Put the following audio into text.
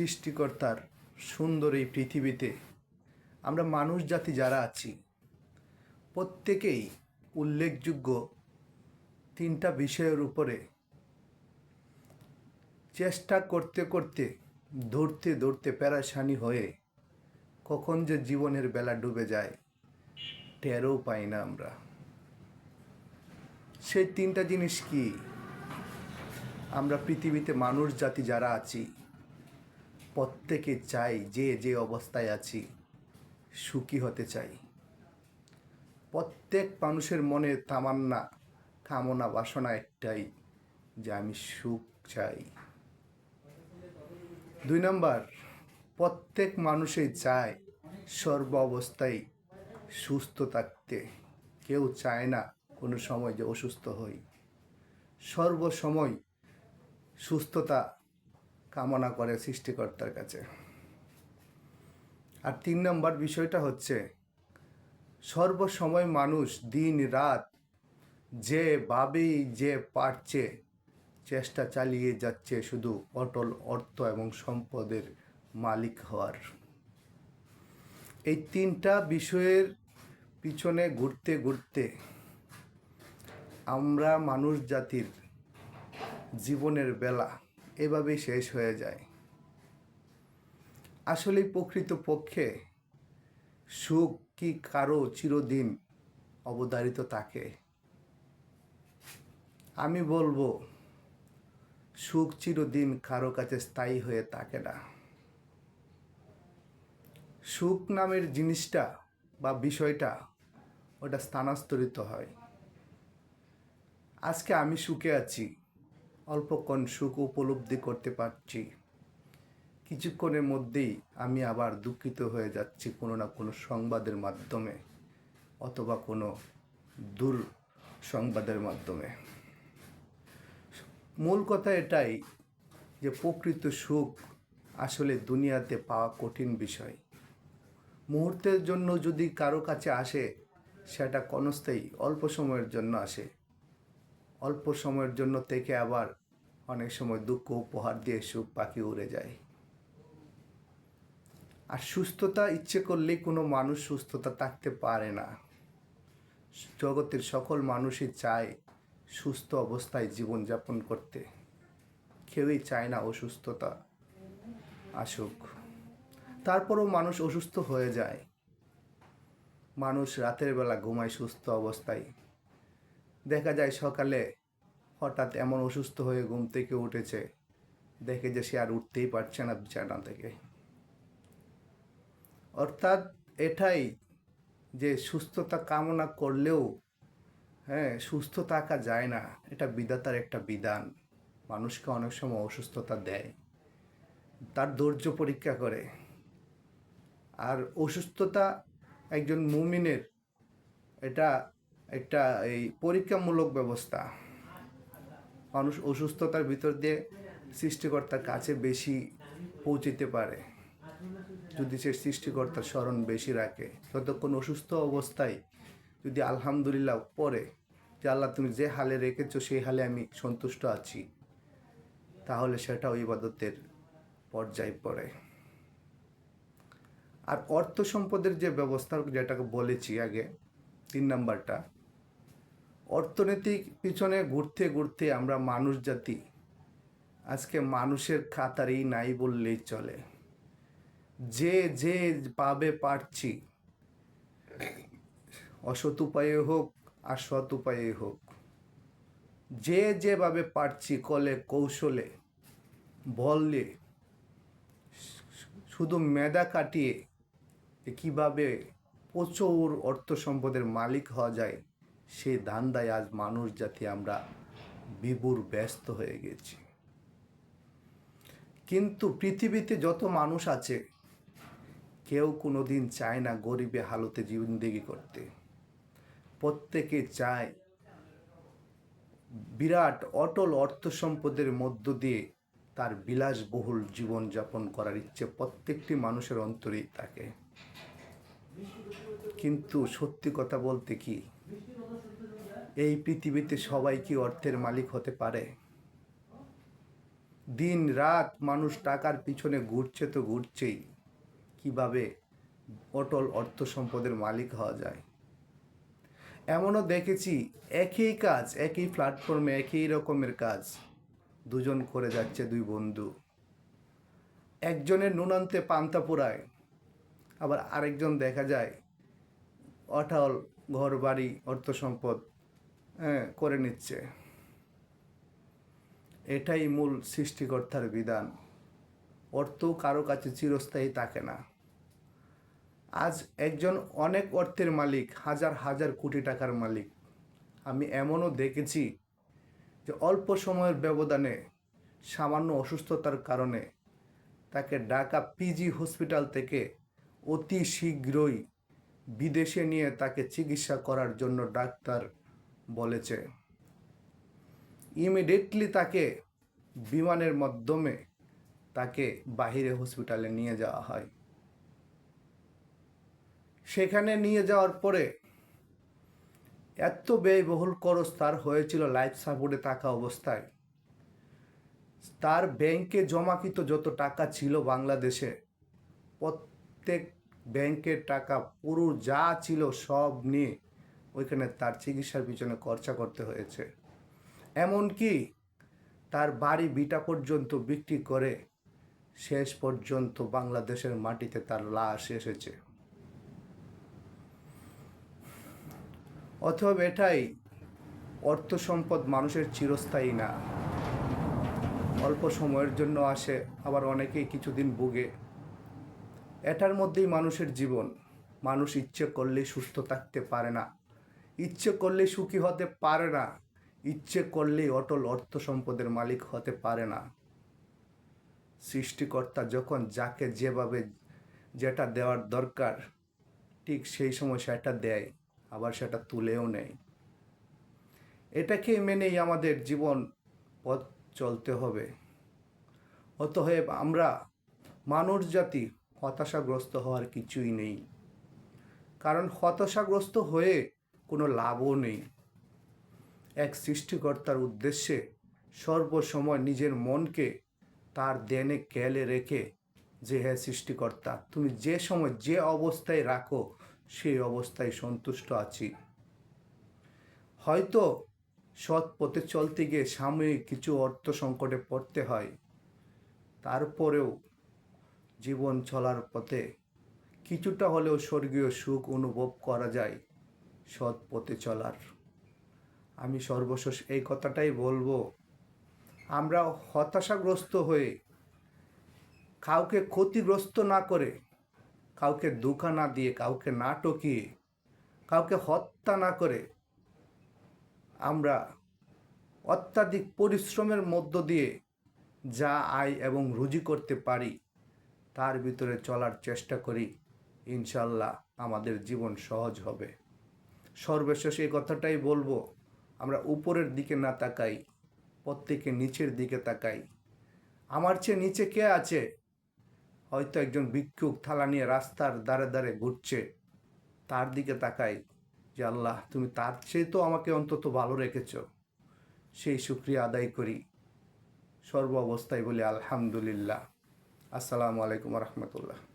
সৃষ্টিকর্তার সুন্দর এই পৃথিবীতে আমরা মানুষ জাতি যারা আছি, প্রত্যেকেই উল্লেখযোগ্য তিনটা বিষয়ের উপরে চেষ্টা করতে করতে, ধরতে ধরতে প্যারাসানি হয়ে কখন যে জীবনের বেলা ডুবে যায়, টেরও পাই না আমরা। সেই তিনটা জিনিস কি? আমরা পৃথিবীতে মানুষ জাতি যারা আছি প্রত্যেকে চাই যে যে অবস্থায় আছি, সুখী হতে চাই। প্রত্যেক মানুষের মনে তামান্না, কামনা, বাসনা একটাই যে আমি সুখ চাই। দুই নম্বর, প্রত্যেক মানুষই চায় সর্ব অবস্থায় সুস্থ থাকতে। কেউ চায় না কোনো সময় যে অসুস্থ হই। সর্বসময় সুস্থতা কামনা করে সৃষ্টিকর্তার কাছে। আর তিন নম্বর বিষয়টা হচ্ছে, সর্বসময় মানুষ দিন রাত যেভাবেই যে পারছে, চেষ্টা চালিয়ে যাচ্ছে শুধু অটল অর্থ এবং সম্পদের মালিক হওয়ার। এই তিনটা বিষয়ের পিছনে ঘুরতে ঘুরতে আমরা মানুষ জাতির জীবনের বেলা এভাবেই শেষ হয়ে যায়। আসলে প্রকৃত পক্ষে সুখ কি কারও চিরদিন অবধারিত থাকে? আমি বলব, সুখ চিরদিন কারও কাছে স্থায়ী হয়ে থাকে না। সুখ নামের জিনিসটা বা বিষয়টা ওটা স্থানান্তরিত হয়। আজকে আমি সুখে আছি। অল্পক্ষণ সুখ উপলব্ধি করতে পারছি। কিছুক্ষণের মধ্যেই আমি আবার দুঃখিত হয়ে যাচ্ছি কোনো না কোনো সংবাদের মাধ্যমে অথবা কোনো দূর সংবাদের মাধ্যমে। মূল কথা এটাই যে প্রকৃত সুখ আসলে দুনিয়াতে পাওয়া কঠিন বিষয়। মুহূর্তের জন্য যদি কারও কাছে আসে, সেটা ক্ষণস্থায়ী, অল্প সময়ের জন্য আসে। অল্প সময়ের জন্য থেকে আবার অনেক সময় দুঃখ উপহার দিয়ে সুখ পাখি উড়ে যায়। আর সুস্থতা ইচ্ছে করলেই কোনো মানুষ সুস্থতা থাকতে পারে না। জগতের সকল মানুষই চায় সুস্থ অবস্থায় জীবনযাপন করতে। কেউই চায় না অসুস্থতা আসুক। তারপরও মানুষ অসুস্থ হয়ে যায়। মানুষ রাতের বেলা ঘুমায় সুস্থ অবস্থায়। দেখা যায় সকালে হঠাৎ এমন অসুস্থ হয়ে ঘুম থেকে উঠেছে। দেখে যে সে আর উঠতেই পারছে না বিছানা থেকে। অর্থাৎ এটাই যে সুস্থতা কামনা করলেও হ্যাঁ সুস্থ থাকা যায় না। এটা বিধাতার একটা বিধান। মানুষকে অনেক সময় অসুস্থতা দেয়। তার ধৈর্য পরীক্ষা করে। আর অসুস্থতা একজন মুমিনের এটা একটা এই পরীক্ষামূলক ব্যবস্থা। মানুষ অসুস্থতার ভিতর দিয়ে সৃষ্টিকর্তার কাছে বেশি পৌঁছিতে পারে। যদি সে সৃষ্টিকর্তার স্মরণ বেশি রাখে, ততক্ষণ অসুস্থ অবস্থায় যদি আলহামদুলিল্লাহ পরে যে আল্লাহ তুমি যে হালে রেখেছ সেই হালে আমি সন্তুষ্ট আছি, তাহলে সেটাও ইবাদতের পর্যায়ে পড়ে। আর অর্থ সম্পদের যে ব্যবস্থা যেটাকে বলেছি আগে, তিন নাম্বারটা অর্থনৈতিক পিছনে ঘুরতে ঘুরতে আমরা মানুষ জাতি। আজকে মানুষের খাতারেই নাই বললেই চলে। যে যে পাবে পারছি। অসৎ উপায়ে হোক আর সৎ উপায়ে হোক। যে, যেভাবে পারছি কলে, কৌশলে বললে শুধু মেধা কাটিয়ে কীভাবে প্রচুর অর্থ সম্পদের মালিক হওয়া যায় সেই ধান্দায় আজ মানুষ জাতি আমরা বিভুর ব্যস্ত হয়ে গেছি। কিন্তু পৃথিবীতে যত মানুষ আছে, কেউ কোনো দিন চায় না গরিবে হালতে জিন্দেগি করতে। প্রত্যেকে চায় বিরাট অটল অর্থ সম্পদের মধ্য দিয়ে তার বিলাসবহুল জীবনযাপন করার ইচ্ছে প্রত্যেকটি মানুষের অন্তরেই থাকে। কিন্তু সত্যি কথা বলতে কি এই পৃথিবীতে সবাই কি অর্থের মালিক হতে পারে? দিন রাত মানুষ টাকার পিছনে ঘুরছে তো ঘুরছেই। কীভাবে অটল অর্থ সম্পদের মালিক হওয়া যায়? এমনও দেখেছি, একই কাজ, একই প্ল্যাটফর্মে একই রকমের কাজ। দুজন করে যাচ্ছে দুই বন্ধু। একজনের নুনান্তে পান্তা পোড়ায়, আবার আরেকজন দেখা যায়, অটল ঘর বাড়ি অর্থ সম্পদ করে নিচ্ছে। এটাই মূল সৃষ্টিকর্তার বিধান। অর্থ কারও কাছে চিরস্থায়ী থাকে না। আজ একজন অনেক অর্থের মালিক, হাজার হাজার কোটি টাকার মালিক। আমি এমনও দেখেছি যে অল্প সময়ের ব্যবধানে, সামান্য অসুস্থতার কারণে তাকে ঢাকা পিজি হসপিটাল থেকে অতি শীঘ্রই বিদেশে নিয়ে তাকে চিকিৎসা করার জন্য ডাক্তার বলেছে। ইমিডিয়েটলি তাকে বিমানের মাধ্যমে তাকে বাহিরে হসপিটালে নিয়ে যাওয়া হয়। সেখানে নিয়ে যাওয়ার পরে এত ব্যয়বহুল খরচ তার হয়েছিল লাইফ সাপোর্টে থাকা অবস্থায়। তার ব্যাংকে জমাকৃত যত টাকা ছিল বাংলাদেশে, প্রত্যেক ব্যাংকের টাকা পুরো যা ছিল সব নিয়ে ওইখানে তার চিকিৎসার পিছনে খরচা করতে হয়েছে। এমনকি তার বাড়ি বিটা পর্যন্ত বিক্রি করে শেষ পর্যন্ত বাংলাদেশের মাটিতে তার লাশ এসেছে। অথব এটাই অর্থ সম্পদ মানুষের চিরস্থায়ী না। অল্প সময়ের জন্য আসে, আবার অনেকেই কিছুদিন ভুগে। এটার মধ্যেই মানুষের জীবন। মানুষ ইচ্ছে করলেই সুস্থ থাকতে পারে না। ইচ্ছে করলেই সুখী হতে পারে না। ইচ্ছে করলেই অটল অর্থ সম্পদের মালিক হতে পারে না। সৃষ্টিকর্তা যখন যাকে যেভাবে যেটা দেওয়ার দরকার, ঠিক সেই সময় সেটা দেয়, আবার সেটা তুলেও নেয়। এটাকে মেনেই আমাদের জীবন পথ চলতে হবে। অতএব আমরা মানুষ জাতি হতাশাগ্রস্ত হওয়ার কিছুই নেই। কারণ হতাশাগ্রস্ত হয়ে কোনো লাভও নেই। এক সৃষ্টিকর্তার উদ্দেশ্যে সর্বসময় নিজের মনকে তার দেনে কেলে রেখে যে হ্যাঁ সৃষ্টিকর্তা, তুমি যে সময় যে অবস্থায় রাখো, সেই অবস্থায় সন্তুষ্ট আছি। হয়তো সৎ পথে চলতে গিয়ে সাময়িক কিছু অর্থ সংকটে পড়তে হয়। তারপরেও জীবন চলার পথে কিছুটা হলেও স্বর্গীয় সুখ অনুভব করা যায়। সৎ পথে চলার। আমি সর্বশেষ এই কথাটাই বলব। আমরা হতাশাগ্রস্ত হয়ে কাউকে ক্ষতিগ্রস্ত না করে, কাউকে দুঃখা না দিয়ে, কাউকে না টকিয়ে কাউকে হত্যা না করে আমরা অত্যাধিক পরিশ্রমের মধ্য দিয়ে যা আয় এবং রুজি করতে পারি, তার ভিতরে চলার চেষ্টা করি। ইনশাল্লাহ আমাদের জীবন সহজ হবে। সর্বশেষ এই কথাটাই বলব, আমরা উপরের দিকে না তাকাই, প্রত্যেকে নিচের দিকে তাকাই। আমার চেয়ে নিচে কে আছে? হয়তো একজন ভিক্ষুক থালা নিয়ে রাস্তার দ্বারে দ্বারে ঘুরছে, তার দিকে তাকাই যে আল্লাহ, তুমি তার চেয়ে তো আমাকে অন্তত ভালো রেখেছ। সেই সুক্রিয়া আদায় করি। সর্ব অবস্থায় বলি আলহামদুলিল্লাহ। আসসালামু আলাইকুম রহমতুল্লাহ।